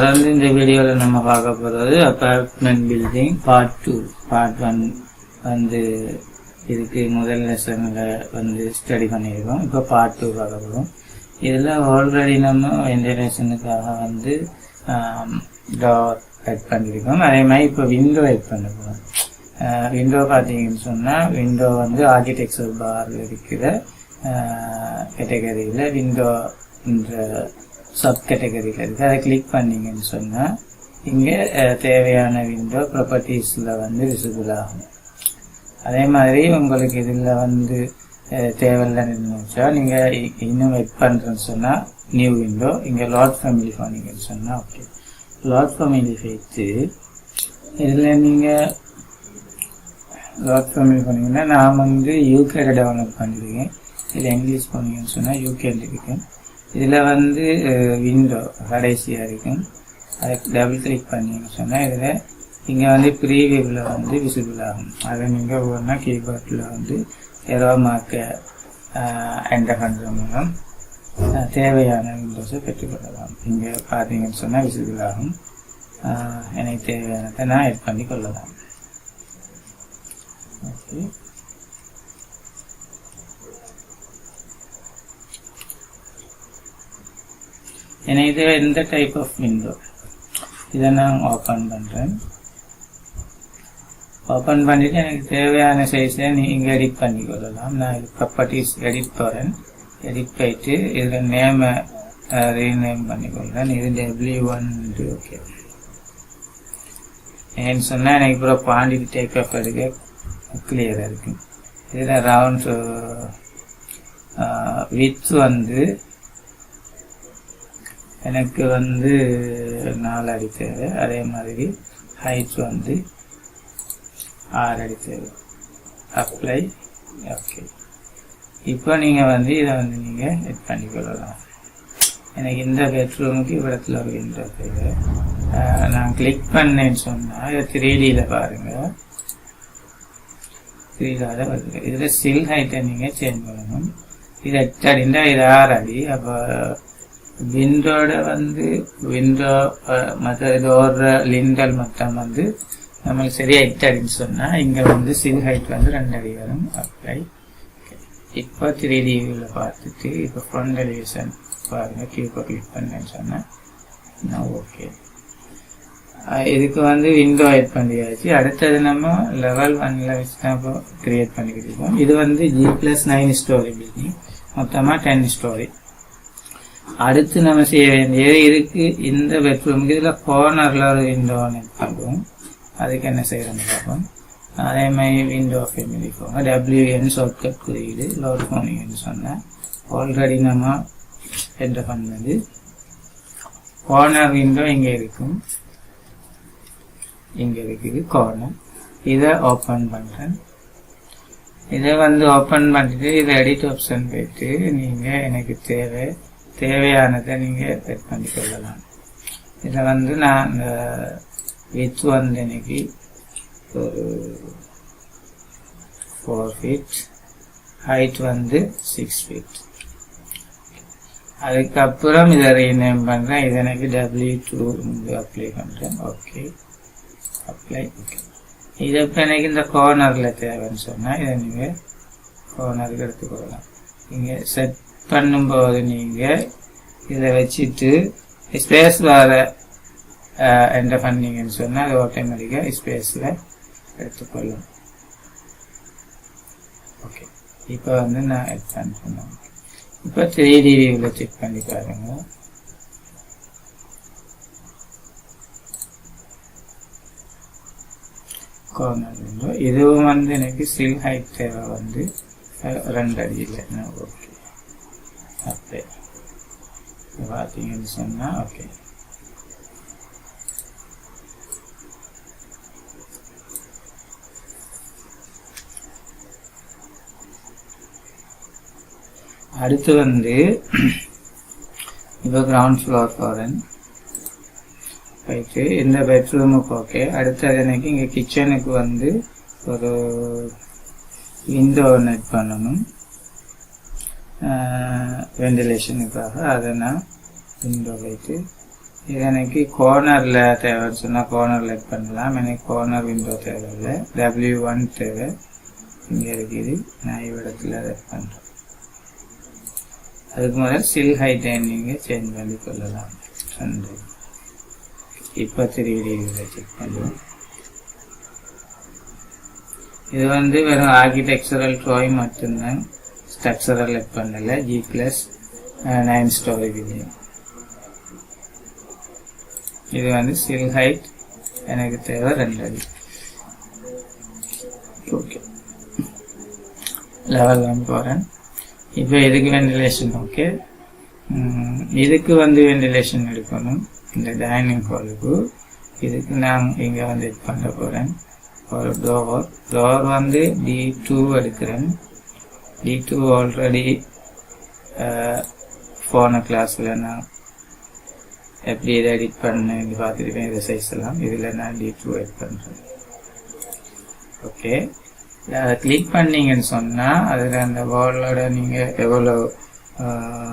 தொடர்ந்து இந்த வீடியோவில் நம்ம பார்க்க போகிறது apartment building part two part one வந்து இதுக்கு முதல் லெசனில் வந்து ஸ்டடி பண்ணியிருக்கோம். இப்போ பார்ட் டூ பார்க்க போகிறோம் இதில் ஆல்ரெடி நம்ம வென்டிலேஷனுக்காக வந்து டோர் ஆட் பண்ணியிருக்கோம். அதே மாதிரி இப்போ விண்டோ ஆட் பண்ண போகிறோம் விண்டோ பார்த்தீங்கன்னு சொன்னால் விண்டோ வந்து ஆர்கிடெக்சர் பார் இருக்கிற கேட்டகரியில் விண்டோ என்ற சப் கேட்டகரியில் இருக்குது அதை கிளிக் பண்ணீங்கன்னு சொன்னால் இங்கே தேவையான விண்டோ ப்ராப்பர்ட்டிஸில் வந்து விசிபிள் ஆகும். அதே மாதிரி உங்களுக்கு இதில் வந்து தேவையில்லைன்னு வச்சா நீங்கள் இன்னும் வெட் பண்ணுறேன்னு சொன்னால் நியூ விண்டோ இங்கே லாட் ஃபேமிலி போனீங்கன்னு சொன்னால் ஓகே லாட் ஃபேமிலி வைத்து இதில் நீங்கள் லாட் ஃபேமிலி போனீங்கன்னா நான் வந்து யூகேட டெவலப் பண்ணியிருக்கேன் இதில் இங்கிலீஷ் போனீங்கன்னு சொன்னால் யூகேல இருக்கேன் இதில் வந்து விண்டோ கடைசியாக இருக்கும். அதை டபுள் கிளிக் பண்ணீங்கன்னு சொன்னால் இதில் இங்கே வந்து ப்ரீவியூவில் வந்து விசிபிள் ஆகும். அதை நீங்கள் ஒவ்வொன்றா கீபோர்டில் வந்து எரோ மார்க்க என்டர் பண்ணுற மூலம் தேவையான விண்டோஸை பெற்றுக்கொள்ளலாம். இங்கே பார்த்தீங்கன்னு சொன்னால் விசிபிள் ஆகும். எனக்கு தேவையானதை நான் எட் பண்ணி கொள்ளலாம் ஓகே ஏன்னா இது இந்த டைப் ஆஃப் விண்டோ இதை நான் ஓப்பன் பண்ணுறேன் ஓப்பன் பண்ணிவிட்டு எனக்கு தேவையான சைஸை நீங்கள் எடிட் பண்ணி கொள்ளலாம். நான் இது ப்ராப்பர்ட்டிஸ் எடிட் போகிறேன் எடிட் போயிட்டு இதில் நேமை ரீநேம் பண்ணிக்கொள்கிறேன் இது டபிள்யூ ஒன் ஓகே ஏன்னு சொன்னால் எனக்கு இப்போ பாண்டிக்கு டேக் ஆஃப் எடுக்க கிளியராக இருக்கும் இதில் ரவுண்ட் வித் வந்து எனக்கு வந்து நாலு அடி தேவை. அதே மாதிரி ஹைட் வந்து ஆறு அடி தேவை. அப்ளை ஓகே இப்போ நீங்கள் வந்து இதை வந்து நீங்கள் எட் பண்ணிக்கொள்ளலாம் எனக்கு இந்த பெட்ரூமுக்கு இவ்விடத்தில் ஒரு விண்டோ தேவை. நான் கிளிக் பண்ணேன்னு சொன்னால் இதை த்ரீ டியில் பாருங்கள் த்ரீ அதை வருது இதில் ஸ்டில் ஹைட்டை நீங்கள் சேஞ்ச் பண்ணணும். இது எட்டு அடிண்டா இது ஆறு அடி. அப்போ விண்டோட வந்து விண்டோ மற்ற டோர் லிண்டல் மொத்தம் வந்து நம்மளுக்கு சரியாக எட்டு அடின்னு சொன்னால் இங்கே வந்து சில் ஹைட் வந்து ரெண்டு அடி வரும் அப்ளை இப்போ த்ரீ டி வியூவில் பார்த்துட்டு இப்போ ஃப்ரண்ட் எலிவேஷன் பாருங்கள் கீப்போ கிளிக் பண்ணேன்னு சொன்னால் நான் ஓகே இதுக்கு வந்து விண்டோ ஆட் பண்ணியாச்சு. அடுத்தது நம்ம லெவல் ஒன்ல வச்சு தான் இப்போ கிரியேட் பண்ணிக்கிட்டு இருக்கோம். இது வந்து G plus nine story building மொத்தமாக டென் ஸ்டோரி அடுத்து நம்ம செய்ய வேண்டியது இதுக்கு இந்த பெட்ரூமுக்கு இதில் கார்னரில் ஒரு விண்டோ பார்ப்போம். அதுக்கு என்ன செய்யறோம்னு பார்ப்போம். அதே மாதிரி விண்டோ ஃபேமிலி போங்க டபிள்யூஎன் ஷார்ட்கட் குறியீடு. லோட் போனீங்கன்னு சொன்னேன். ஆல்ரெடி நம்ம என்டர் பண்ணது. கார்னர் விண்டோ இங்கே இருக்கும். இங்கே இருக்குது கார்னர் இதை ஓப்பன் பண்ணுறேன் இதை வந்து ஓப்பன் பண்ணிட்டு இதை எடிட் ஆப்ஷன் போயிட்டு நீங்கள் எனக்கு தேவை தேவையானதை நீங்கள் செட் பண்ணி கொள்ளலாம் இதை வந்து நான் இந்த வித் வந்து எனக்கு ஒரு ஃபோர் ஃபீட் ஹைட் வந்து சிக்ஸ் ஃபீட் அதுக்கப்புறம் இதை ரீநேம் பண்ணுறேன் இது எனக்கு டபிள்யூ டூ அப்ளை பண்ணுறேன் ஓகே அப்ளை ஓகே இது இப்போ எனக்கு இந்த கார்னரில் தேவைன்னு சொன்னால் இதை நீங்கள் கார்னருக்கு எடுத்துக்கொள்ளலாம். நீங்கள் செட் பண்ணும்போது நீங்கள் இதை வச்சுட்டு ஸ்பேஸ் வர என்ன பண்ணீங்கன்னு சொன்னால் அது ஆட்டோமேட்டிக்காக ஸ்பேஸில் எடுத்துக்கொள்ளும். ஓகே இப்போ வந்து நான் எட் பண்ணுறேன் இப்போ த்ரீ டி வியூவில் செக் பண்ணி பாருங்க. கார்னர் விண்டோ இதுவும் வந்து எனக்கு சில் ஹைட் தேவை வந்து ரெண்டு அடியில். ஓகே அப்படியே பார்த்தீங்கன்னு சொன்னால் ஓகே. அடுத்து வந்து இப்போ கிரவுண்ட் ஃப்ளோர் போகிறேன் போயிட்டு இந்த பெட்ரூமுக்கு ஓகே அடுத்தது எனக்கு இங்கே கிச்சனுக்கு வந்து ஒரு விண்டோ நெட் பண்ணணும். வெண்டிலேஷனுக்காக அதை நான் விண்டோ வைத்து இது எனக்கு கோர்னரில் தேவைன்னு சொன்னால் கோர்னரில் பண்ணலாம். எனக்கு கோர்னர் விண்டோ தேவையில்லை. டபிள்யூ ஒன் தேவை. இங்கே இருக்குது. நான் இவ்விடத்தில் அதை பண்ணுறேன் அதுக்கு முதல்ல சில் ஹைட்டை நீங்கள் சேஞ்ச் பண்ணி கொள்ளலாம். ரெண்டு இப்போ த்ரீ டிகிரியில் செக் பண்ணுவோம். இது வந்து வெறும் ஆர்கிடெக்சரல் ட்ராயிங் மட்டும்தான். ஸ்ட்ரக்சரல் பண்ணல G plus nine story building இது வந்து சில் ஹைட் எனக்கு தேவை ரெண்டு அடி. ஓகே லெவல் ஒன் போகிறேன் இப்போ இதுக்கு வெண்டிலேஷன் ஓகே இதுக்கு வந்து வெண்டிலேஷன் எடுக்கணும். இந்த டைனிங் ஹாலுக்கு இதுக்கு நான் இங்கே வந்து இது பண்ண போகிறேன் ஒரு டோர் டோர் வந்து டி டூ எடுக்கிறேன். டி டூ ஆல்ரெடி போன கிளாஸில் நான் எப்படி இதை எடிட் பண்ண இது பார்த்துருப்பேன் இதை சைஸ் எல்லாம். இதில் நான் டி டூ எட் பண்ணுறேன் ஓகே கிளிக் பண்ணீங்கன்னு சொன்னால் அதில் அந்த வாலோட நீங்கள் எவ்வளோ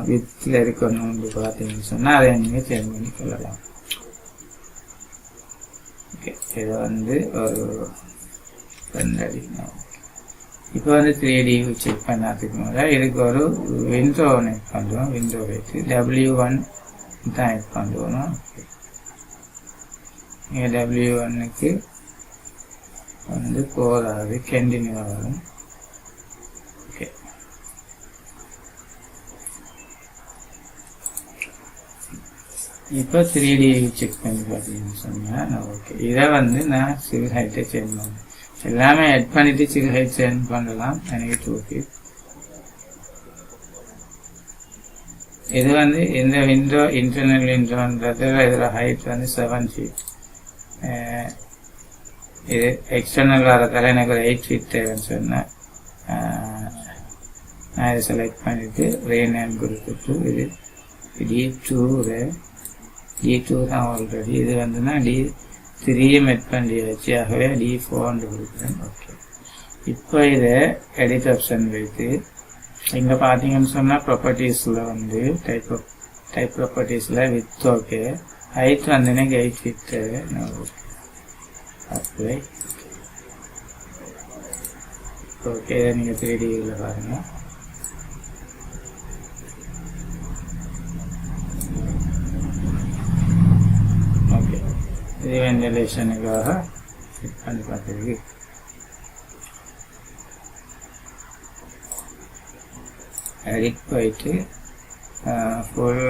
வித்தில் இருக்கணும்னு பார்த்தீங்கன்னு சொன்னால் அதை நீங்கள் சேஞ்ச் பண்ணி கொள்ளலாம். ஓகே இதை வந்து ஒரு ரெண்டு அடி இப்போ வந்து த்ரீ டி செக் பண்ணாதுக்கு முதல்ல இதுக்கு ஒரு விண்டோ ஒன்று எட் விண்டோ வச்சு டபிள்யூ ஒன் தான் எட் பண்ணுவோம். இங்கே டபிள்யூ ஒன்னுக்கு வந்து போகாது கண்டினியூ ஆகும் ஓகே இப்போ த்ரீ டி செக் பண்ணி பார்த்தீங்கன்னு சொன்னால் நான் ஓகே இதை வந்து நான் சிவில் ஹைட்டை செக் பண்ணுவேன் எல்லாமே எட் பண்ணிட்டு சிக்கன் ஹைட் சென்ட் பண்ணலாம். எனக்கு ஓகே இது வந்து இந்த விண்டோ இன்டர்னல் விண்டோன்றது இதில் ஹைட் வந்து செவன் ஃபீட் இது எக்ஸ்டர்னல் வரதால எனக்கு ஒரு எயிட் ஃபீட் தேவைன்னு சொன்னேன். நான் இதை செலக்ட் பண்ணிவிட்டு ரே கொடுத்துட்டு இது டி டூ டி டூ தான் ஆல்ரெடி இது வந்துன்னா டி த்ரீயை மெட் பண்ணி வச்சு ஆகவே டி ஃபோர்னு கொடுக்குறேன். ஓகே இப்போ இதை எடிட் ஆப்ஷன் வைத்து இங்கே பார்த்தீங்கன்னு சொன்னால் ப்ராப்பர்ட்டிஸில் வந்து டைப் டைப் ப்ராப்பர்ட்டிஸில் வித் ஓகே ஹைட் வந்து எனக்கு eight feet okay apply okay நீங்கள் த்ரீ டியில் பாருங்கள் ஓகே இது வெண்டிலேஷனுக்காக செட் பண்ணி பார்த்துருக்கு எடிட் போயிட்டு full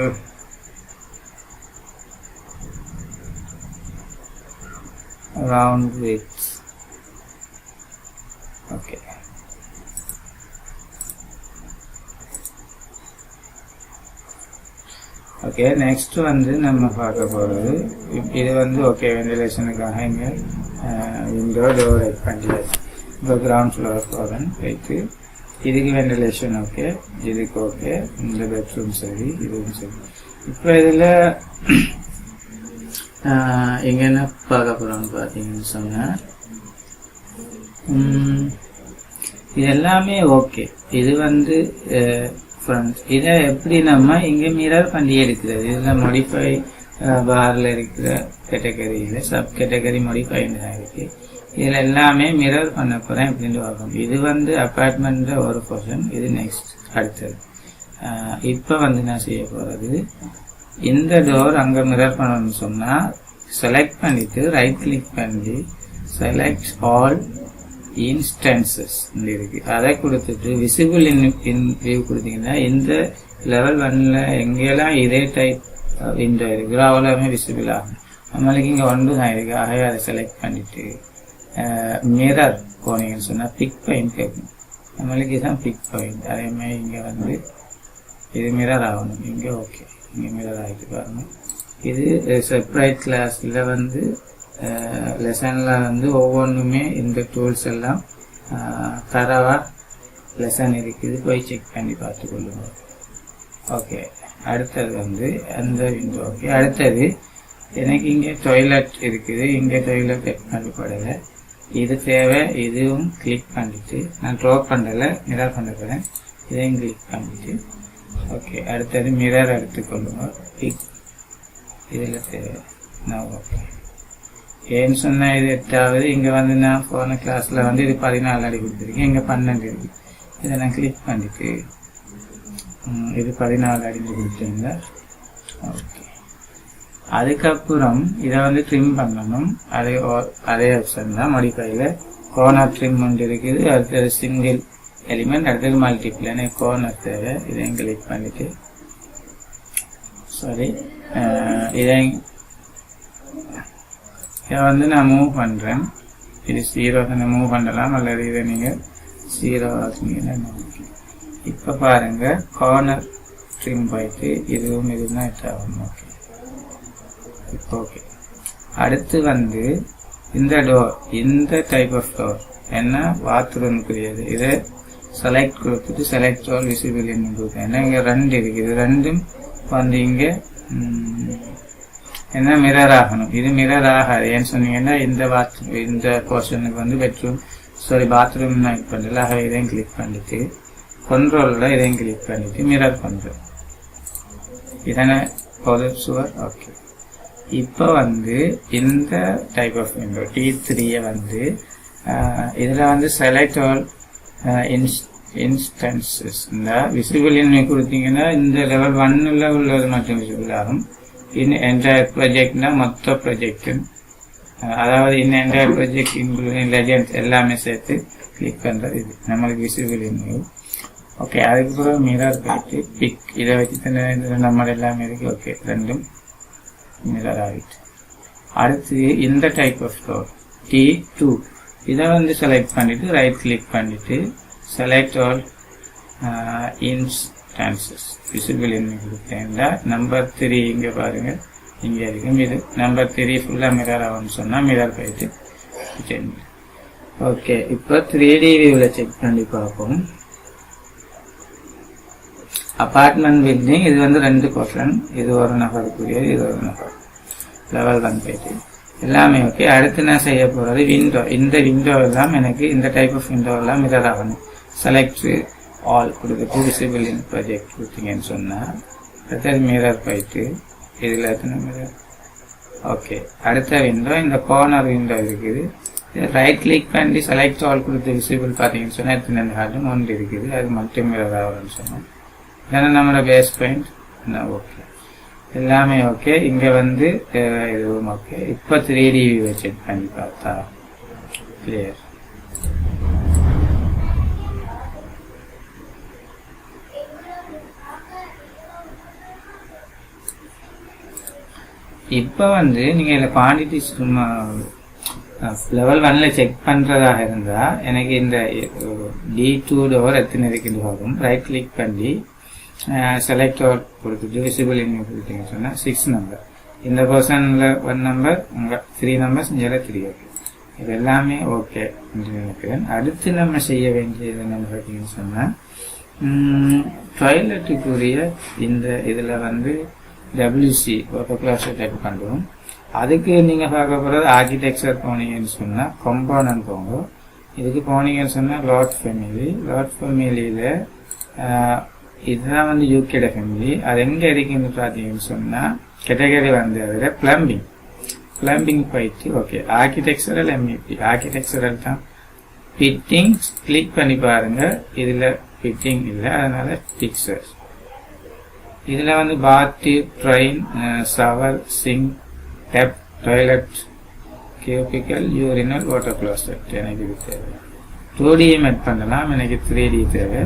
round width okay okay next வந்து நம்ம பார்க்க போகிறது இது வந்து ஓகே வெண்டிலேஷனுக்காக இங்கே விண்டோ டோர் பண்ணியாச்சு இப்போ கிரவுண்ட் ஃப்ளோர் போகிறேன் வைத்து இதுக்கு வெண்டிலேஷன் ஓகே இதுக்கு ஓகே இந்த பெட்ரூம் சரி இதுவும் சரி. இப்போ இதில் இங்கே என்ன பார்க்க போகிறோம்னு பார்த்தீங்கன்னு சொன்னால் இது எல்லாமே ஓகே இது வந்து ஃப்ரண்ட் இதை எப்படி நம்ம இங்கே மிரர் பண்ணி எடுக்கிறது? இதில் மோடிஃபை பாரில் இருக்கிற கேட்டகரியில் சப் கேட்டகரி மோடிஃபை தான் இருக்குது இதில் எல்லாமே மிரர் பண்ண போகிறேன் அப்படின்னு பார்க்கணும் இது வந்து அப்பார்ட்மெண்ட்டில் ஒரு போர்ஷன் இது நெக்ஸ்ட் அடுத்தது. இப்போ வந்து நான் செய்ய போகிறது இந்த டோர் அங்கே மிரர் பண்ணணும்னு சொன்னால் செலக்ட் பண்ணிவிட்டு ரைட் கிளிக் பண்ணி செலக்ட் ஆல் இன்ஸ்டன்சஸ் இருக்கு. அதை கொடுத்துட்டு விசிபிள் இன் இன் வியூ கொடுத்தீங்கன்னா இந்த லெவல் ஒன்ல எங்கெல்லாம் இதே டைப் விண்டோ uh, இருக்குதோ அவ்வளோமே விசிபிள் ஆகும். நம்மளுக்கு இங்கே ஒன்று தான் இருக்கு. ஆகவே அதை செலக்ட் பண்ணிட்டு uh, மிரர் போனீங்கன்னு சொன்னால் பிக் பாயிண்ட் கேட்கும். நம்மளுக்கு இதுதான் பிக் பாயிண்ட் அதே மாதிரி இங்கே வந்து இது மிரர் ஆகணும். இங்கே ஓகே இங்கே மிரர் ஆகிட்டு பாருங்க. இது uh, செப்பரேட் கிளாஸில் வந்து லெசனில் வந்து ஒவ்வொன்றுமே இந்த டூல்ஸ் எல்லாம் தரவாக லெசன் இருக்குது. போய் செக் பண்ணி பார்த்துக்கொள்ளுங்க ஓகே அடுத்தது வந்து அந்த விண்டோ ஓகே அடுத்தது எனக்கு இங்கே டொய்லெட் இருக்குது. இங்கே டொய்லெட் பண்ணப்படலை. இது தேவை. இதுவும் கிளிக் பண்ணிட்டு நான் ட்ரோ பண்ணலை மிரர் பண்ண போகிறேன் இதையும் கிளிக் பண்ணிட்டு ஓகே அடுத்தது மிரர் எடுத்துக்கொள்ளுங்க கிளிக் இதில் தேவை. நான் ஓகே ஏன்னு சொன்னால் இது எட்டாவது இங்கே வந்து நான் போன கிளாஸில் வந்து இது பதினாலு அடி கொடுத்துருக்கேன் இங்கே பன்னெண்டு அடி. இதை நான் கிளிக் பண்ணிட்டு இது பதினாலு அடி கொடுத்துருங்க ஓகே. அதுக்கப்புறம் இதை வந்து ட்ரிம் பண்ணணும். அதே அதே ஆப்ஷன் தான். மடிஃபைல கோனர் ட்ரிம் ஒன்று இருக்குது. அடுத்தது சிங்கிள் எலிமெண்ட் அடுத்தது மல்டிப்ளேனே கோனர் தேவை. இதையும் கிளிக் பண்ணிவிட்டு சாரி இதை இதை வந்து நான் மூவ் பண்ணுறேன் இது ஜீரோ மூவ் பண்ணலாம் அல்லது இதை நீங்கள் ஜீரோ இப்போ பாருங்கள் கார்னர் ட்ரிம் போயிட்டு இதுவும் இதுதான் ஆகும். ஓகே இப்போ ஓகே அடுத்து வந்து இந்த டோர் இந்த டைப் ஆஃப் டோர் என்ன? பாத்ரூமுக்குரியது இதை செலக்ட் கொடுத்துட்டு செலக்ட் ஆல் விசிபிள் கொடுத்தேன். ஏன்னா இங்கே ரெண்டு இருக்குது. ரெண்டும் வந்து இங்கே என்ன மிரர் ஆகணும்? இது மிரர் ஆகாது. ஏன்னு சொன்னீங்கன்னா இந்த பாத்ரூம் இந்த போர்ஷனுக்கு வந்து பெட்ரூம் சாரி பாத்ரூம் நான் இது பண்ணல ஆக இதையும் கிளிக் பண்ணிட்டு கண்ட்ரோலில் இதையும் கிளிக் பண்ணிட்டு மிரர் பண்ணுறேன் இதனை? ஒரு சுவர் ஓகே இப்போ வந்து இந்த டைப் ஆஃப் விண்டோ டி த்ரீயை வந்து இதில் வந்து செலக்ட் ஆல் இன்ஸ்டன்சஸ் இந்த விசிபிள் என்ன கொடுத்தீங்கன்னா இந்த லெவல் ஒன்னில் உள்ளது மட்டும் விசிபிள் ஆகும். இன் என்டையர் ப்ராஜெக்ட்னா மொத்த ப்ராஜெக்டும் அதாவது in entire project including legends எல்லாமே சேர்த்து கிளிக் பண்ணுறது இது. நம்மளுக்கு விசிபிள் இன்வியூ ஓகே அதுக்கப்புறம் மிரர் போயிட்டு பிக் இதை வச்சு தானே நம்ம எல்லாமே இருக்கு. ஓகே ரெண்டும் மிரர் ஆகிட்டு அடுத்து இந்த type of store D two இதை வந்து செலக்ட் பண்ணிவிட்டு ரைட் கிளிக் பண்ணிவிட்டு select all ins instances visible என்ன கொடுத்தேன்ல நம்பர் த்ரீ இங்கே பாருங்கள் இங்கே இருக்கும் இது நம்பர் த்ரீ ஃபுல்லாக மிரர் ஆகும்னு சொன்னால் மிரர் போயிட்டு ஓகே இப்போ த்ரீ டி வியூவில் செக் பண்ணி பார்ப்போம். அபார்ட்மெண்ட் பில்டிங் இது வந்து ரெண்டு போர்ஷன் இது ஒரு நபருக்குரியது இது ஒரு நபர் லெவல் ஒன் போயிட்டு. எல்லாமே ஓகே அடுத்து நான் செய்ய போகிறது விண்டோ இந்த விண்டோ எல்லாம் எனக்கு இந்த டைப் ஆஃப் விண்டோ எல்லாம் மிரர் ஆகணும். செலக்ட் ஆல் கொடுத்துட்டு விசிபிள் இன் ப்ராஜெக்ட் கொடுத்தீங்கன்னு சொன்னால் அடுத்தது மிரர் போயிட்டு இதில் எத்தனை மிரர் ஓகே அடுத்த விண்டோ இந்த கார்னர் விண்டோ இருக்குது ரைட் கிளிக் பண்ணி செலக்ட் ஆல் கொடுத்து விசிபிள் பார்த்தீங்கன்னு சொன்னால் எத்தனை ஹார்டும் ஒன்று இருக்குது அது மட்டும் மிரர் ஆகும்னு சொன்னோம் ஏன்னா நம்மளோட பேஸ் பாயிண்ட் ஓகே எல்லாமே ஓகே இங்கே வந்து இதுவும் ஓகே இப்போ த்ரீ டி வியூவை செக் பண்ணி பார்த்தா கிளியர் இப்போ வந்து நீங்கள் இதில் குவான்டிட்டி சும்மா லெவல் ஒன்ல செக் பண்ணுறதாக இருந்தால் எனக்கு இந்த டி டூ டோர் எத்தனை இருக்குன்னு வரும் ரைட் கிளிக் பண்ணி செலக்ட் டோர் கொடுத்துட்டு விசிபிள் இன் கொடுத்தீங்கன்னு சொன்னால் சிக்ஸ் நம்பர் இந்த பர்சனில் ஒன் நம்பர் உங்கள் த்ரீ நம்பர்ஸ் இங்கே த்ரீ ஓகே இது எல்லாமே ஓகே நினைக்கிறேன். அடுத்து நம்ம செய்ய வேண்டியது என்னன்னு பார்த்தீங்கன்னு சொன்னால் டாய்லெட்டுக்குரிய இந்த இதில் வந்து டபிள்யூசி ஒரு கிளாஸ் டைப் பண்ணுறோம் அதுக்கு நீங்கள் பார்க்க போகிறது ஆர்கிடெக்சர் போனீங்கன்னு சொன்னால் கம்பானன்ட் போங்க இதுக்கு போனீங்கன்னு சொன்னால் லாட் ஃபேமிலி லாட் ஃபேமிலியில் இதுதான் வந்து யூகேட ஃபேமிலி அது எங்கே இருக்குன்னு பார்த்தீங்கன்னு சொன்னால் கேட்டகரி வந்து அதில் பிளம்பிங் பிளம்பிங் போயிட்டு ஓகே ஆர்கிடெக்சரல் எம்இபி ஆர்கிடெக்சரல் தான் ஃபிட்டிங் கிளிக் பண்ணி பாருங்கள் இதில் ஃபிட்டிங் இல்லை அதனால் பிக்சர் இதில் வந்து பாத்தி drain shower sink tub toilet cubicle urinal water closet எனக்கு இது தேவை. டூ டியும் எட் பண்ணலாம் எனக்கு த்ரீ டி தேவை.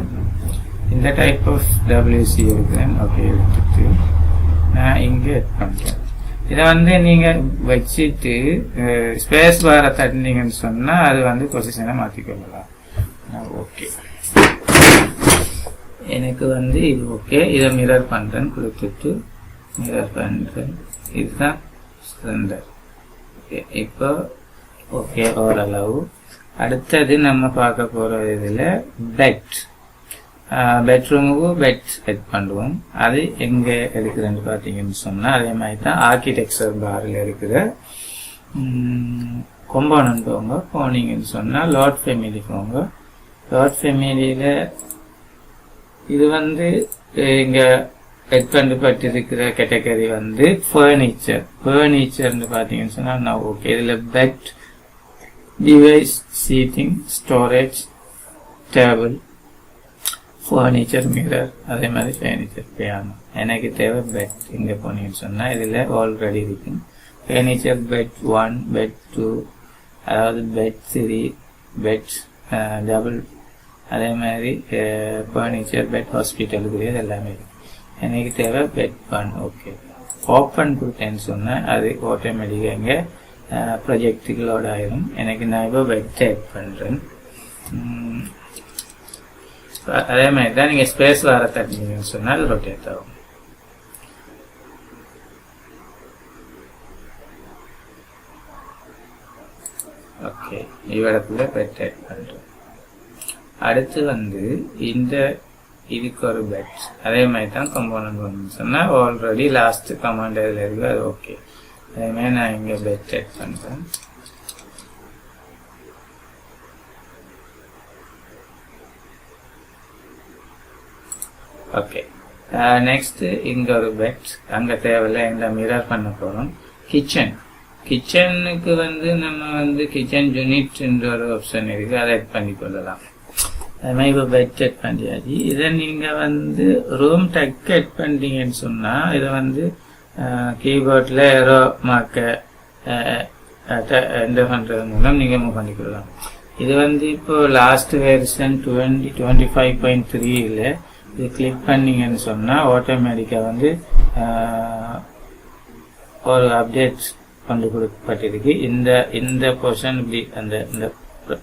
இந்த டைப் ஆஃப் டபிள்யூசி இருக்கிறேன் ஓகே எடுத்துட்டு நான் இங்கே எட் பண்ணுறேன் இதை வந்து நீங்கள் வச்சுட்டு ஸ்பேஸ் பாரை தட்டினீங்கன்னு சொன்னால் அது வந்து பொசிஷனை மாற்றிக்கொள்ளலாம் ஓகே. எனக்கு வந்து இது ஓகே. இதை மிரர் பண்ணுறேன் கொடுத்துட்டு மிரர் பண்ணுறேன் இதுதான் ஸ்ப்ளெண்டர் ஓகே இப்போ ஓகே ஓரளவு. அடுத்தது நம்ம பார்க்க போகிற இதில் பெட் பெட்ரூமுக்கு பெட் செட் பண்ணுவோம். அது எங்கே இருக்குதுன்னு பார்த்தீங்கன்னு சொன்னால் அதே மாதிரி தான் ஆர்கிடெக்சர் பாரில் இருக்கிற கொம்போனன்ட் போங்க போனீங்கன்னு சொன்னால் லாட் ஃபேமிலி போங்க. லாட் ஃபேமிலியில் இது வந்து இங்கே எட் பண்ணப்பட்டிருக்கிற கேட்டகரி வந்து ஃபர்னிச்சர் ஃபர்னிச்சர்னு பார்த்தீங்கன்னு சொன்னால் நான் ஓகே இதில் bed device seating storage table furniture mirror அதே மாதிரி ஃபர்னிச்சர் பியானோ எனக்கு தேவை பெட் இங்கே போனீங்கன்னு சொன்னால் இதில் ஆல்ரெடி இருக்கும் furniture bed one bed two அதாவது பெட் த்ரீ பெட் டபுள் அதே மாதிரி ஃபர்னிச்சர் பெட் ஹாஸ்பிட்டலுக்குரியது எல்லாமே எனக்கு தேவை பெட் ஒன் ஓகே ஓப்பன் கொடுத்தேன்னு சொன்னால் அது ஆட்டோமேட்டிக்காக இங்கே ப்ரொஜெக்டுகளோட ஆயிரும். எனக்கு நான் இப்போ பெட் டைப் பண்ணுறேன் அதே மாதிரி தான் நீங்கள் ஸ்பேஸ் வர தட்டிங்கன்னு சொன்னால் ரொட்டேட் ஆகும். ஓகே இவ்விடத்துல பெட் டைப் பண்ணுறேன் அடுத்து வந்து இந்த இதுக்கு ஒரு பெட் அதே மாதிரி தான் கம்போனன்ட் வந்து சொன்னால் ஆல்ரெடி லாஸ்ட் கமாண்ட் இதில் இருக்கு அது ஓகே அதே மாதிரி நான் இங்கே பெட் செக் பண்ணுறேன் ஓகே நெக்ஸ்ட்டு இங்கே ஒரு பெட் அங்கே தேவையில்லை இந்த மிரர் பண்ண போகிறோம் கிச்சன் கிச்சனுக்கு வந்து நம்ம வந்து கிச்சன் யூனிட்ன்ற ஒரு ஆப்ஷன் இருக்குது அதை ஆட் பண்ணி கொள்ளலாம் அது இப்போ பெட் செக் பண்ணியாச்சு இதை நீங்கள் வந்து ரூம் டக் எட் பண்ணிட்டீங்கன்னு சொன்னால் இதை வந்து கீபோர்டில் ஏரோ மார்க்க என்டர் பண்றது மூலம் நீங்கள் மூவ் பண்ணிக்கலாம். இது வந்து இப்போ last version twenty twenty five point த்ரீல இது கிளிக் பண்ணீங்கன்னு சொன்னால் ஆட்டோமேட்டிக்காக வந்து ஒரு அப்டேட் கொண்டு கொடுக்கப்பட்டிருக்கு. இந்த இந்த போர்ஷன் இப்படி அந்த இந்த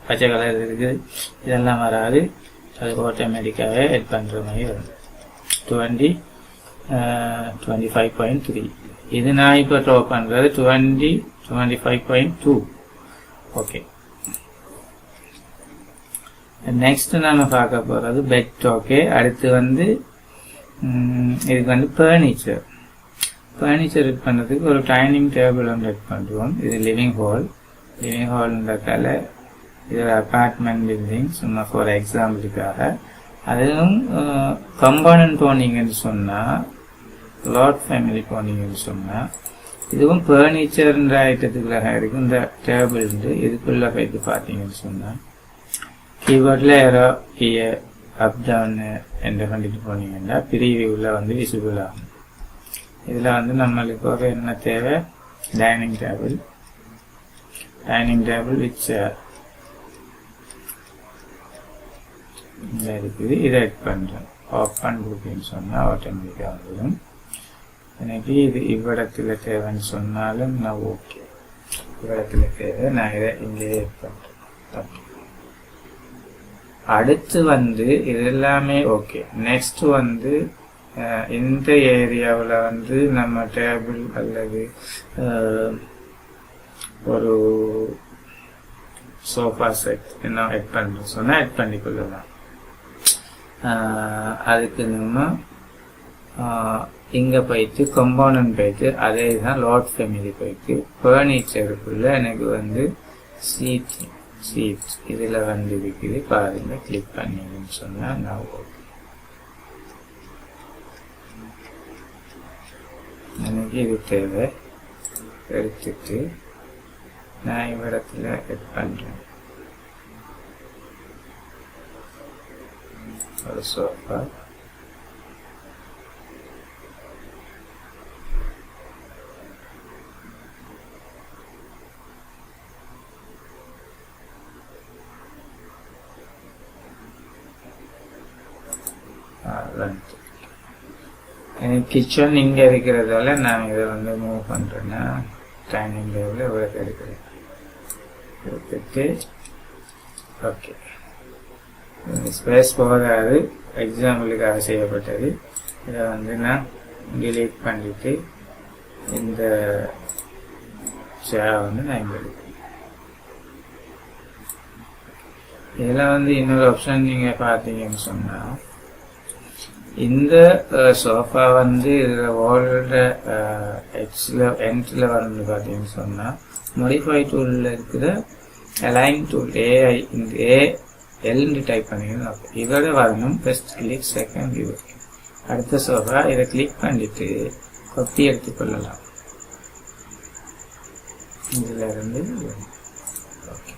பச்சை கலர் இருக்குது இதெல்லாம் வராது. அது ஆட்டோமேட்டிக்காகவே எட் பண்ணுற மாதிரி வரும். Twenty twenty five point three இது நான் இப்போ ட்ரோ பண்ணுறது twenty twenty five point two okay next நம்ம பார்க்க போகிறது பெட் ஓகே அடுத்து வந்து இதுக்கு வந்து ஃபர்னிச்சர் ஃபர்னிச்சர் இது பண்ணுறதுக்கு ஒரு டைனிங் டேபிள் ஒன்று பண்ணுவோம். இது லிவிங் ஹால் லிவிங் ஹால்ன்றதால இது ஒரு அப்பார்ட்மெண்ட் பில்டிங் சும்மா ஃபார் எக்ஸாம்பிளுக்காக அதுவும் கம்பானன்ட் போனீங்கன்னு சொன்னால் லாட் ஃபேமிலி போனீங்கன்னு சொன்னால் இதுவும் ஃபர்னிச்சர்ன்ற ஐட்டத்துக்குள்ளாக இருக்கும். இந்த டேபிள் இதுக்குள்ள போயிட்டு பார்த்தீங்கன்னு சொன்னால் கீபோர்டில் ஏரோ கீயை அப் டவுன் என்ற பண்ணிட்டு போனீங்கன்னா பிரிவியூவில் வந்து விசிபிள் ஆகும். இதில் வந்து நம்மளுக்கு ஒரு என்ன தேவை? Dining table dining table with chair இங்கே இருக்குது இதை எட் பண்ணுறேன் ஓப்பன் கொடுக்குன்னு சொன்னால் ஆட்டோமேட்டிக்காக வந்துடும் எனக்கு இது இவ்விடத்தில் தேவைன்னு சொன்னாலும் நான் ஓகே இவ்விடத்தில் தேவை நான் இதை இங்கே எட் பண்ணுறேன் அடுத்து வந்து இது எல்லாமே ஓகே நெக்ஸ்ட் வந்து இந்த ஏரியாவில் வந்து நம்ம டேபிள் அல்லது ஒரு சோஃபா செட் என்ன எட் பண்ணுறோம் சொன்னால் எட் பண்ணி கொள்ளலாம் அதுக்கு நம்ம இங்கே போயிட்டு கம்பௌண்ட் போயிட்டு அதே தான் லோட் ஃபேமிலி போயிட்டு ஃபர்னிச்சருக்குள்ள எனக்கு வந்து சீட் சீட் இதில் வந்து இருக்குது. பாருங்க கிளிக் பண்ணிங்கன்னு சொன்னால் நான் ஓகே எனக்கு இது தேவை. எடுத்துட்டு நான் இவ்விடத்தில் எட் பண்ணுறேன் ஒரு சோஃபா எனக்கு கிச்சன் இங்கே இருக்கிறதால நான் இதை வந்து மூவ் பண்ணுறேன்னா டைனிங் டேபிள் இவ்வளோ எடுக்கிறேன். எடுத்துட்டு ஓகே ஸ்பேஸ் போகாது. எக்ஸாம்பிளுக்காக செய்யப்பட்டது. இதை வந்து நான் டிலீட் பண்ணிவிட்டு இந்த சேவை வந்து நான் இங்கே எடுக்கிறேன் இதில் வந்து இன்னொரு ஆப்ஷன் நீங்கள் பார்த்தீங்கன்னு சொன்னால் இந்த சோஃபா வந்து இதில் வாலோட எட்ஸில் என்ட்ரில் வந்து பார்த்தீங்கன்னு சொன்னால் மோடிஃபை டூலில் இருக்கிற அலைன் டூல் ஏஐ இந்த ஏ எல்னு டைப் பண்ணிங்கன்னா இதோட வரணும் ஃபர்ஸ்ட் கிளிக் செகண்ட் வியூ அடுத்த சோஃபா இதை கிளிக் பண்ணிட்டு எடுத்து எடுத்துக்கொள்ளலாம் இதில் இருந்து ஓகே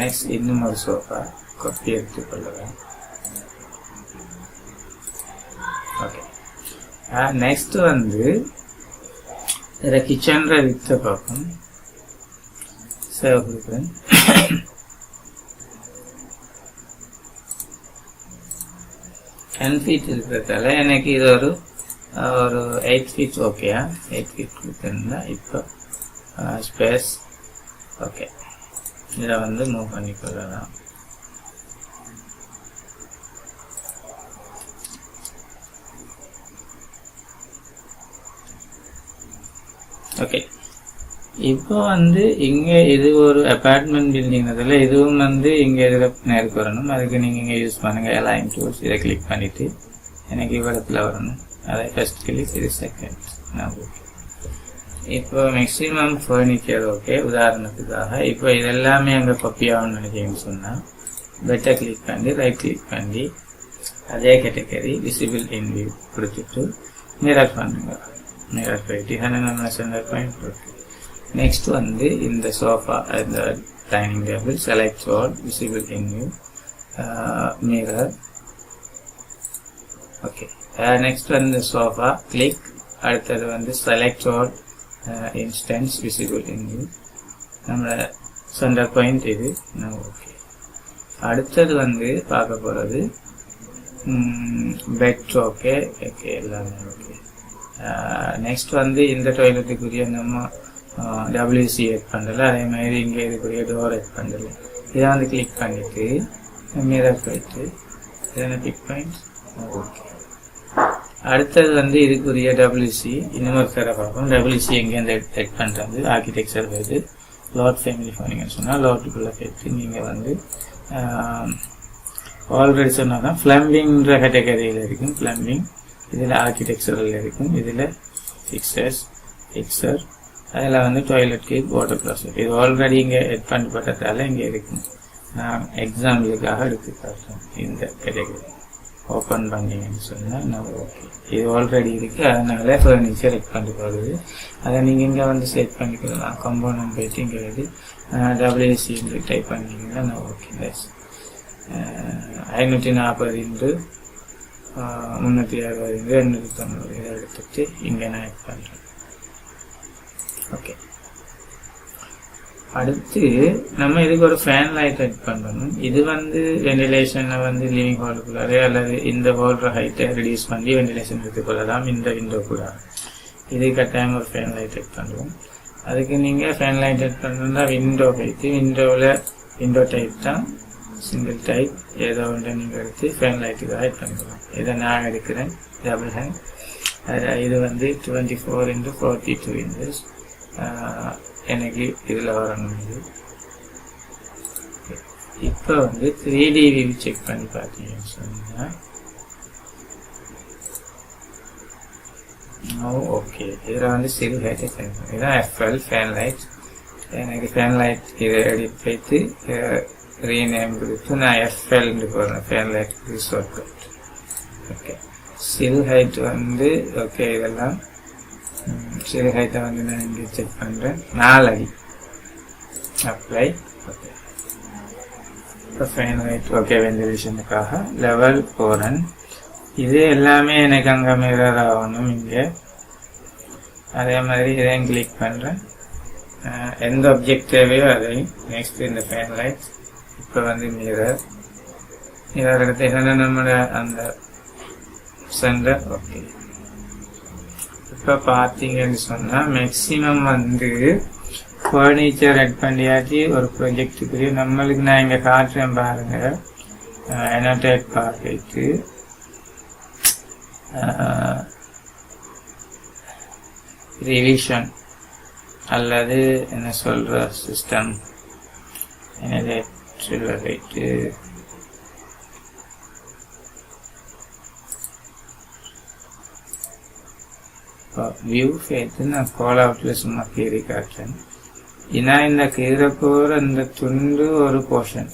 நெக்ஸ்ட் இன்னும் ஒரு சோஃபா கொப்பி எடுத்துக்கொள்ளலாம் ஓகே நெக்ஸ்ட் வந்து இதில் கிச்சன்ற வித்த பார்ப்போம். சேவ் கொடுக்குறேன். டென் ஃபீட் இருக்கிறதால எனக்கு இது ஒரு ஒரு எயிட் ஃபீட் ஓகேயா எயிட் ஃபீட் கொடுத்துருந்தா இப்போ ஸ்பேஸ் ஓகே இதை வந்து மூவ் பண்ணிக்கொள்ளலாம் ஓகே இப்போ வந்து இங்கே இது ஒரு அபார்ட்மெண்ட் பில்டிங் அதில் இதுவும் வந்து இங்கே இதில் நேருக்கு வரணும். அதுக்கு நீங்கள் இங்கே யூஸ் பண்ணுங்கள் எல்லாம் டூல்ஸ் இதை கிளிக் பண்ணிவிட்டு எனக்கு இவ்வளத்தில் வரணும். அதை ஃபஸ்ட் கிளிக் இது செகண்ட் ஓகே இப்போ மேக்ஸிமம் ஃபர்னிச்சர் ஓகே உதாரணத்துக்காக இப்போ இதெல்லாமே அங்கே காப்பி ஆகணும்னு நினைக்கிறீங்கன்னு சொன்னால் பெட்டர் கிளிக் பண்ணி ரைட் கிளிக் பண்ணி அதே கேட்டகரி விசிபிள் இன் வியூ கொடுத்துட்டு மிரர் பண்ணுங்க. மிரர் போயிட்டு hundred center point okay next வந்து இந்த சோஃபா இந்த dining table select all visible in mirror okay next வந்து சோஃபா கிளிக் அடுத்தது வந்து select all instance visible in நம்ம நம்மளோட சென்டர் பாயிண்ட் இது ஓகே அடுத்தது வந்து பார்க்க போகிறது பெட் ஓகே ஓகே எல்லாமே ஓகே நெக்ஸ்ட் uh, வந்து இந்த டாய்லெட்டுக்குரிய நம்ம டபிள்யூசி எட் பண்ணல அதே மாதிரி இங்கே இருக்கக்கூடிய டோர் எட் பண்ணல இதை வந்து கிளிக் பண்ணிவிட்டு மிரர் போயிட்டு இதை பிக் பாயிண்ட் ஓகே அடுத்தது வந்து இதுக்குரிய டபிள்யூசி இன்னொரு தர பார்ப்போம். டபிள்யூசி எங்கேருந்து எட் பண்ணுறது ஆர்கிடெக்சர் போயிட்டு லாட் ஃபேமிலி போனீங்கன்னு சொன்னால் லாட்டுக்குள்ளே போயிட்டு நீங்கள் வந்து ஆல்ரெடி சொன்னால் தான் ஃப்ளம்பிங்கிற கேட்டகரியில் இருக்கும். ஃப்ளம்பிங் இதில் ஆர்கிடெக்சரில் இருக்கும். இதில் ஃபிக்சர்ஸ் ஃபிக்சர் அதில் வந்து டாய்லெட் கேக் வாட்டர் க்ளாஸர் இது ஆல்ரெடி இங்கே எட் பண்ணப்பட்டதால் இங்கே இருக்கும் நான் எக்ஸாம்பிளுக்காக எடுத்து காட்டுறேன் இந்த கேட்டகரி ஓப்பன் பண்ணீங்கன்னு சொன்னால் நான் ஓகே இது ஆல்ரெடி இருக்குது அதனால் ஃபர்னிச்சர் எட் பண்ணி போகுது அதை நீங்கள் இங்கே வந்து செட் பண்ணிக்கலாம். கம்போனன்ட் போயிட்டு இங்கே வந்து டபிள்யூசி டைப் பண்ணிங்கன்னா நான் ஓகே ப்ளஸ் ஐநூற்றி நாற்பது இன்று முந்நூற்றி அறுபது இன்று எண்ணூற்றி தொண்ணூறு. இதை எடுத்துட்டு இங்கே நான் எட் பண்ணுறேன் ஓகே அடுத்து நம்ம இதுக்கு ஒரு ஃபேன் லைட் ஆட் பண்ணணும். இது வந்து வெண்டிலேஷனை வந்து லிவிங் ஹாலுக்குள்ளாரே அல்லது இந்த ஹாலோட ஹைட்டை ரெடியூஸ் பண்ணி வெண்டிலேஷன் எடுத்துக்கொள்ளலாம் இந்த விண்டோ கூட இது கட்டாயம் ஒரு ஃபேன் லைட் ஆட் பண்ணுவோம். அதுக்கு நீங்கள் ஃபேன் லைட் ஆட் பண்ணணும்னா விண்டோ வைத்து விண்டோவில் விண்டோ டைப் தான் சிங்கிள் டைப் ஏதோ ஒன்று நீங்கள் எடுத்து ஃபேன் லைட்டுக்கு ஆட் பண்ணிக்கலாம். இதை நான் எடுக்கிறேன் டபுள் ஹேண்ட் இது வந்து twenty four into forty two inches எனக்கு இதில் வரணும் இது. இப்போ வந்து த்ரீ டி வியூ செக் பண்ணி பார்த்தீங்கன்னு சொன்னால் ஓகே இதில் வந்து சிறு ஹைட்டை பண்ணி இதான் எஃப்எல் ஃபேன் லைட் எனக்கு ஃபேன் லைட் இதை எடிட் வைத்து ரீநேம் கொடுத்து நான் எஃப்எல்னு போடுறேன். Fan light resort okay sill height வந்து ஓகே இதெல்லாம் சரி ஹைட்டை வந்து நான் இங்கே செக் பண்ணுறேன் நாலடி அப்ளை ஓகே இப்போ ஃபைன் ஹைட் ஓகே வெண்டிலேஷனுக்காக லெவல் போரன் இது எல்லாமே எனக்கு அங்கே மிரர் ஆகணும் இங்கே. அதே மாதிரி இதையும் கிளிக் பண்ணுறேன் எந்த ஆப்ஜெக்ட் தேவையோ அதையும். நெக்ஸ்ட் இந்த ஃபேன் லைட் இப்போ வந்து மிரர் மிரர் எடுத்து என்னென்ன நம்மளோட அந்த சென்டர் ஓகே இப்போ பார்த்தீங்கன்னு சொன்னால் மேக்ஸிமம் வந்து ஃபர்னிச்சர் ரெட் பண்ணியாச்சு ஒரு ப்ரொஜெக்டுக்குரிய நம்மளுக்கு நான் இங்கே காட்டுறேன் பாருங்கள் எனடேட் பார்க்கிட்டு ரிவிஷன் அல்லது என்ன சொல்கிற சிஸ்டம் எனடேட் ரைட்டு வியூ சேர்த்து நான் கோல் சும்மா கீறி காட்டுறேன். ஏன்னா இந்த கீரை போகிற இந்த துண்டு ஒரு போர்ஷன்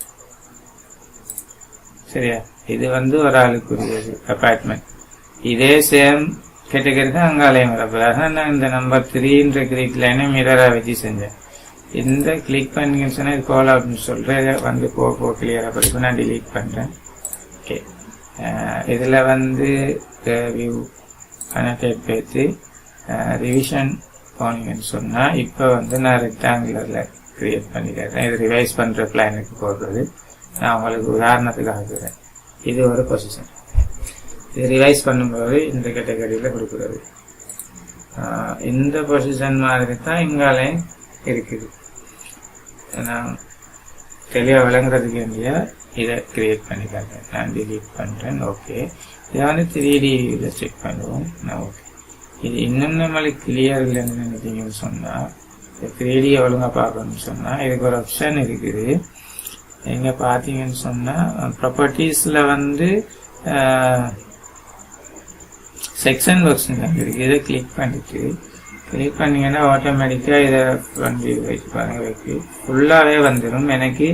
சரியா? இது வந்து ஒரு ஆளுக்குரியது அப்பார்ட்மெண்ட் இதே சேம் கேட்டகரி தான் அங்காலயம் வரப்போ நான் இந்த நம்பர் த்ரீன்ற கிளிக் லைனை மிரராக வச்சு செஞ்சேன். இந்த கிளிக் பண்ணீங்கன்னு சொன்னால் இது கோல் அப்படின்னு சொல்கிறேன் வந்து போ போ கிளியராக படிப்பு நான் டிலீட் பண்ணுறேன் ஓகே இதில் வந்து வியூ கனெக்டட் பேத்து. ரிவிஷன் போனீங்கன்னு சொன்னால் இப்போ வந்து நான் ரெக்டாங்குலரில் க்ரியேட் பண்ணிக்கிறேன். இது ரிவைஸ் பண்ணுற பிளானுக்கு போடுறது. நான் உங்களுக்கு உதாரணத்துக்காக இருக்கிறேன் இது ஒரு பொசிஷன் இது ரிவைஸ் பண்ணும்போது இந்த கேட்டகரியில் கொடுக்குறது. இந்த பொசிஷன் மாதிரி தான் இங்காலையும் இருக்குது. நான் தெளிவாக விளங்குறதுக்கு வேண்டிய இதை கிரியேட் பண்ணி காட்டுறேன் நான் டிலீட் பண்ணுறேன் ஓகே இதை வந்து த்ரீ டியில் செக் பண்ணுவோம். நான் ஓகே இது என்னென்ன மாதிரி கிளியர் இல்லைன்னு நினைச்சீங்கன்னு சொன்னால் த்ரீ ஒழுங்காக பார்க்கணும்னு சொன்னால் இதுக்கு ஒரு ஆப்ஷன் இருக்குது. எங்கே பார்த்தீங்கன்னு சொன்னால் ப்ராப்பர்ட்டிஸில் வந்து செக்ஷன் ஒர்க்ஸ் இருக்குது இதை கிளிக் பண்ணிட்டு கிளிக் பண்ணிங்கன்னா ஆட்டோமேட்டிக்காக இதை வந்து வைக்க பாருங்க வைக்கு ஃபுல்லாகவே வந்துடும் எனக்கு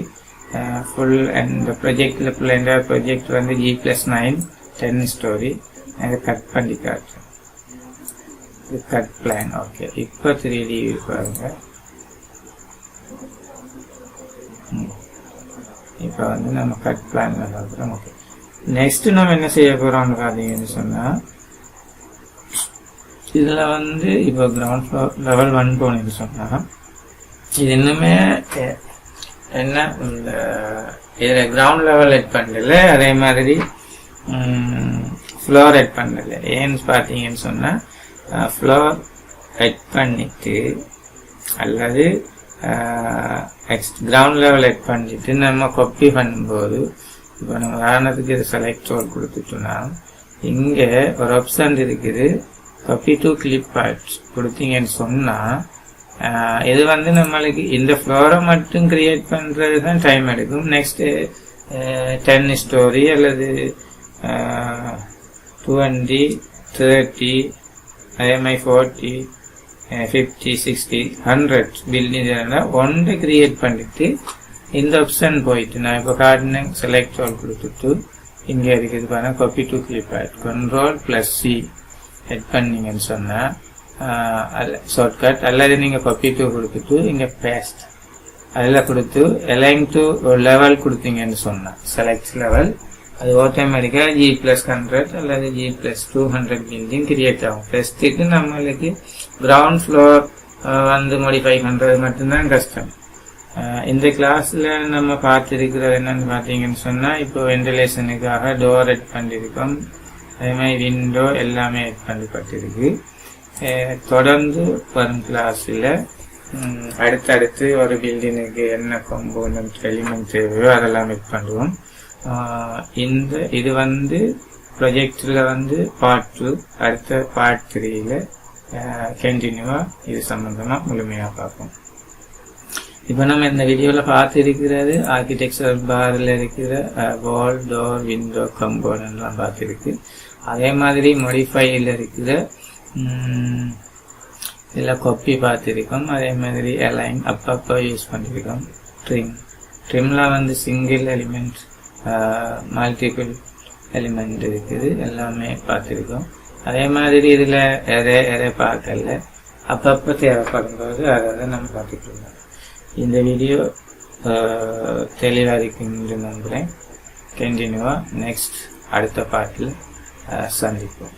ஃபுல் இந்த ப்ரொஜெக்டில் ஃபுல் என்ற ப்ரொஜெக்ட் வந்து G plus nine ten story எனக்கு கட் பண்ணி காட்டுறேன். கட் பிளான் ஓகே இப்போ த்ரீ டி பாருங்க இப்போ வந்து நம்ம கட் பிளான் பார்க்குறோம் ஓகே நெக்ஸ்ட் நம்ம என்ன செய்ய போகிறோம்னு பார்த்தீங்கன்னு சொன்னால் இதில் வந்து இப்போ கிரவுண்ட் ஃப்ளோர் லெவல் ஒன் போனீங்கன்னு சொன்னால் இது இன்னுமே என்ன இந்த இதில் கிரவுண்ட் லெவல் எட் பண்ணல அதே மாதிரி ஃப்ளோர் எட் பண்ணல. ஏன்னு பார்த்தீங்கன்னு சொன்னால் ஃப்ளோர் ஹெட் பண்ணிட்டு அல்லது கிரவுண்ட் லெவல் ஹெட் பண்ணிட்டு நம்ம கொப்பி பண்ணும்போது இப்போ நம்ம உதாரணத்துக்கு இது செலக்ட் ரோல் கொடுத்துட்டோம்னா இங்கே ஒரு ஆப்ஷன் இருக்குது. கொப்பி டு கிளிப் ஆட் கொடுத்தீங்கன்னு சொன்னால் இது வந்து நம்மளுக்கு இந்த ஃப்ளோரை மட்டும் கிரியேட் பண்ணுறது தான் டைம் எடுக்கும். நெக்ஸ்ட்டு டென் ஸ்டோரி அல்லது டுவெண்ட்டி தேர்ட்டி அதே மாதிரி forty fifty sixty hundred building ஒன்று கிரியேட் பண்ணிட்டு இந்த ஆப்ஷன் போயிட்டு நான் இப்போ கார்டுன்னு செலக்ட் ஆல் கொடுத்துட்டு இங்கே இருக்குது பாருங்க copy to clip add control plus C hit பண்ணீங்கன்னு சொன்னால் ஷார்ட்கட் அல்லது நீங்கள் காப்பி டு கொடுத்துட்டு இங்கே பேஸ்ட் அதில் கொடுத்து எலைன் டு லெவல் கொடுத்தீங்கன்னு சொன்னால் செலக்ட் லெவல் அது ஆட்டோமேட்டிக்காக ஜி ப்ளஸ் ஹண்ட்ரட் அல்லது G plus two hundred building create ஆகும். ஃபஸ்ட்டுக்கு நம்மளுக்கு கிரவுண்ட் ஃப்ளோர் வந்து மாடிஃபை பண்ணுறது மட்டும்தான் கஷ்டம். இந்த கிளாஸில் நம்ம பார்த்துருக்கிறது என்னன்னு பார்த்தீங்கன்னு சொன்னால் இப்போ வென்டிலேஷனுக்காக டோர் எட் பண்ணியிருக்கோம் அதே மாதிரி விண்டோ எல்லாமே எட் பண்ணப்பட்டிருக்கு. தொடர்ந்து வரும் கிளாஸில் அடுத்தடுத்து ஒரு பில்டிங்குக்கு என்ன கம்போனன்ட் எலிமெண்ட் தேவையோ அதெல்லாம் எட் பண்ணுவோம். இந்த இது வந்து ப்ரொஜெக்டில் வந்து பார்ட் டூ அடுத்த பார்ட் த்ரீயில் கண்டினியூவாக இது சம்மந்தமாக முழுமையாக பார்ப்போம். இப்போ நம்ம இந்த வீடியோவில் பார்த்து இருக்கிறது ஆர்கிடெக்சர் பாரில் இருக்கிற வால் டோர் விண்டோ கம்போனன்ட்லாம் பார்த்துருக்கு. அதே மாதிரி மொடிஃபையில் இருக்கிற இதில் கொப்பி பார்த்துருக்கோம். அதே மாதிரி அலைன் அப்பப்போ யூஸ் பண்ணியிருக்கோம் ட்ரிம் ட்ரிம்லாம் வந்து சிங்கிள் எலிமெண்ட் மல்டிபிள் எலிமெண்ட் இருக்குது. எல்லாமே பார்த்துருக்கோம். அதே மாதிரி இதில் எதை எதை பார்க்கல. அப்பப்போ தேவைப்படும் போது அதை நம்ம பார்த்துக்கலாம் இந்த வீடியோ தெளிவாக இருக்குன்னு நம்புகிறேன் கண்டினியூவாக நெக்ஸ்ட் அடுத்த பாட்டில் சந்திப்போம்.